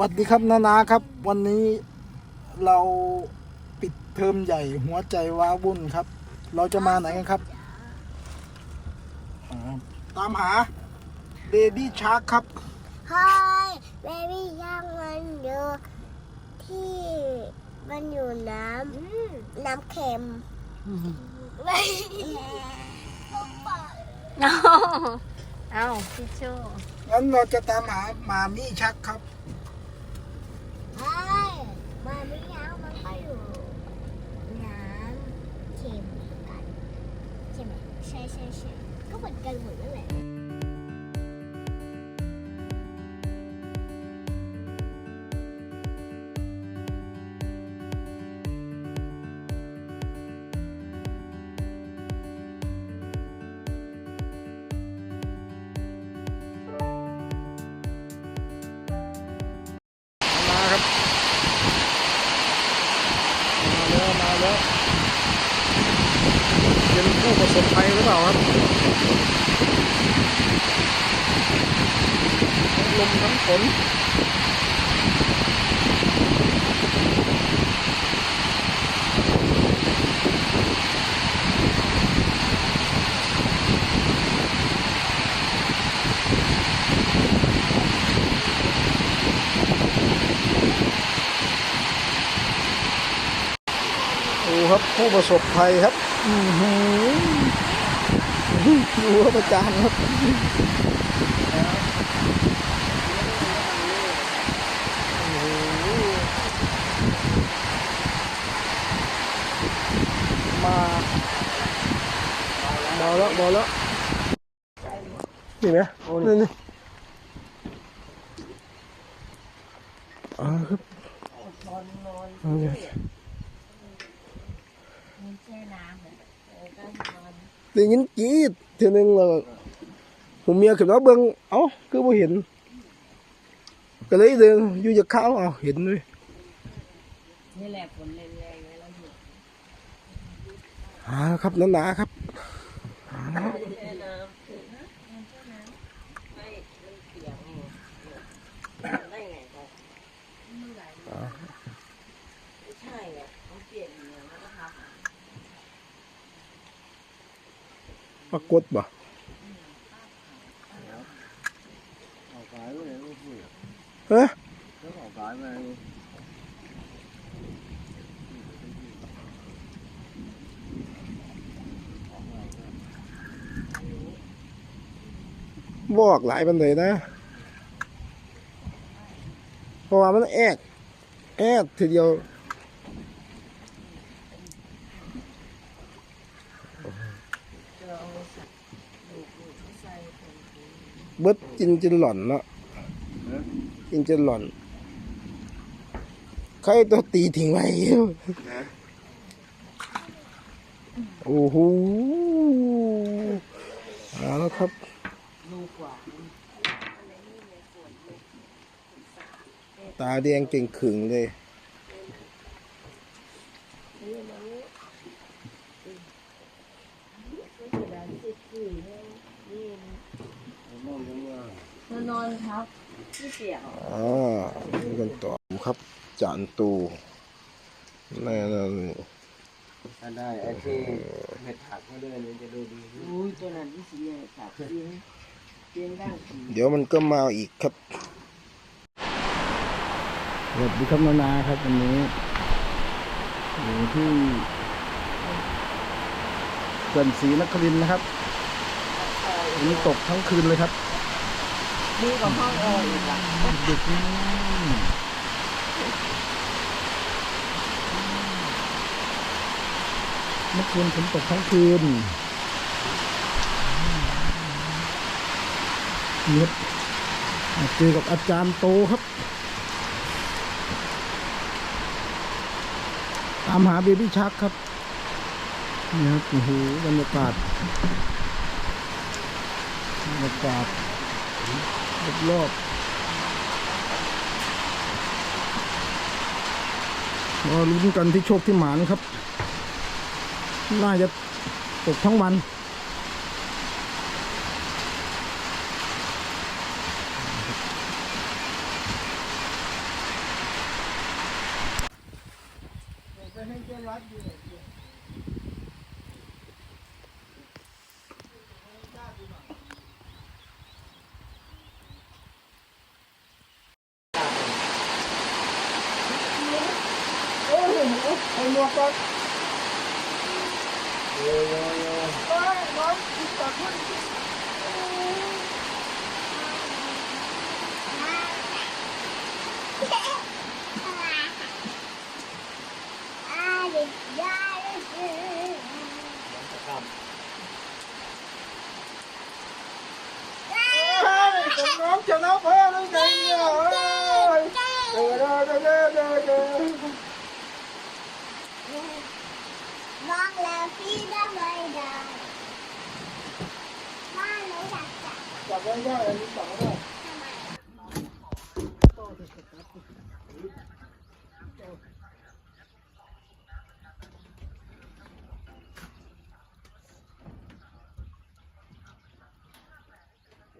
วัสดีครับนานาครับ วันนี้เราปิดเทอมใหญ่หัวใจว้าวุ่นครับ เราจะมาไหนกันครับอ่าตามหาเบบี้ชาร์คครับฮายเบบี้ย่างมันอยู่ที่มันอยู่น้ำน้ำเค็มไม่เอาเอาทิชชู่งั้นเราจะตามหาหมามี่ชักครับฮาย มันไม่ย่างมันก็อยู่น้ำเค็มกันใช่ไหมใช่ใช่ใช่ก็เหมือนกันหมดนั่นแหละ ผู้ประสบภัยหรือเปล่าครับลมทั้งฝนดูครับผู้ประสบภัยครับ อือหือดูครับอาจารย์ครับมาเบาแล้วเบาแล้วนี่ไหมนี่นี่อ่าครับ โอเคได้ยินกรีดเทีนึงแล้วผมเมียขึ้นมาเบิ่งเอ้าคือบ่เห็น ก็เลยเดินอยู่จากข้าวเอ้าเห็นเลยนี่แหละฝนแรงๆไว้แล้วอยู่อ่าครับหนาๆครับปรากฏบ่ ออกสายเลยไม่พูดเฮ้ยแล้วออกสายมาบอกหลายปันเลยนะเพราะว่ามันแอกแอกทีเดียว เบิดจินจินหล่อนเนาะจินจินหล่อนใครตัวตีทิ้งไว้อยู่โอ้โหเอาแล้วครับตาแดงเก่งขึงเลย มานอนครับพี่เสี่ยวอ่าดูกันต่อครับจานตูแน่นอนถ้าได้ไอ้ที่เม็ดผักมาด้วยนี่จะดูดีอุ้ยตัวนั้นพี่เสี่ยวขาดเสียงเสียงดังผีเดี๋ยวมันก็มาอีกครับสวัสดีครับนานาครับวันนี้อยู่ที่เขื่อนศรีนครินทร์นะครับวันนี้ตกทั้งคืนเลยครับ ดีกว่าห้องแอร์อีกอะดึกนี่เมื่อคืนฝนตกทั้งคืนนี่ครับเจอกับอาจารย์โตครับ ตามหาเบบี้ชักครับนี่ครับโอ้โหบรรยากาศบรรยากาศ รอบรอลุ้นกันที่โชคที่หมานครับ น่าจะตกทั้งวัน ให้เจ้ารัดอยู่ ไอ้หมวกก่อนโอ้ยโอ้ยโอ้ยโจับไว้ได้อันนี้จับไว้ได้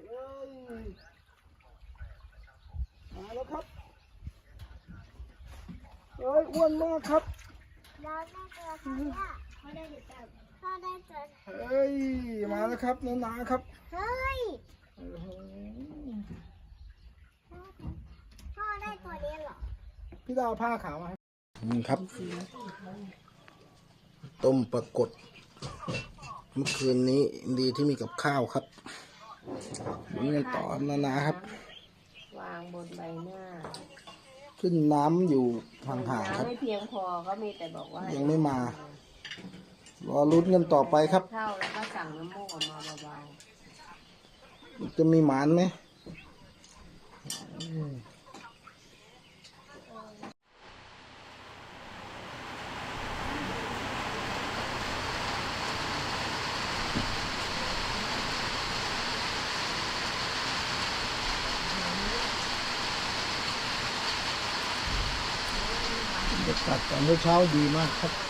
เอ้ยมาแล้วครับเอ้ยอ้วนมากครับ Nó đã chờ thôi á Nó đã chờ Nó đã chờ เฮ้ย มาแล้วครับน้านาครับ Hơi โอ้โห Nó đã chờ đi rồi พี่ดาวผ้าขาวมาให้นี่ครับ ต้มปลากดเมื่อคืนนี้ดีที่มีกับข้าวครับนี่กันต่อนานาครับ วางบนใบหน้า ขึ้นน้ำอยู่ห่างๆครับ ไม่เพียงพอก็มีแต่บอกว่า ยังไม่มา รอลุ้นกันต่อไปครับเข้าแล้วก็สั่งน้ำมูกออกมาเบาจะมีหมานไหมบรรยากาศตอนเช้าๆดีมากครับ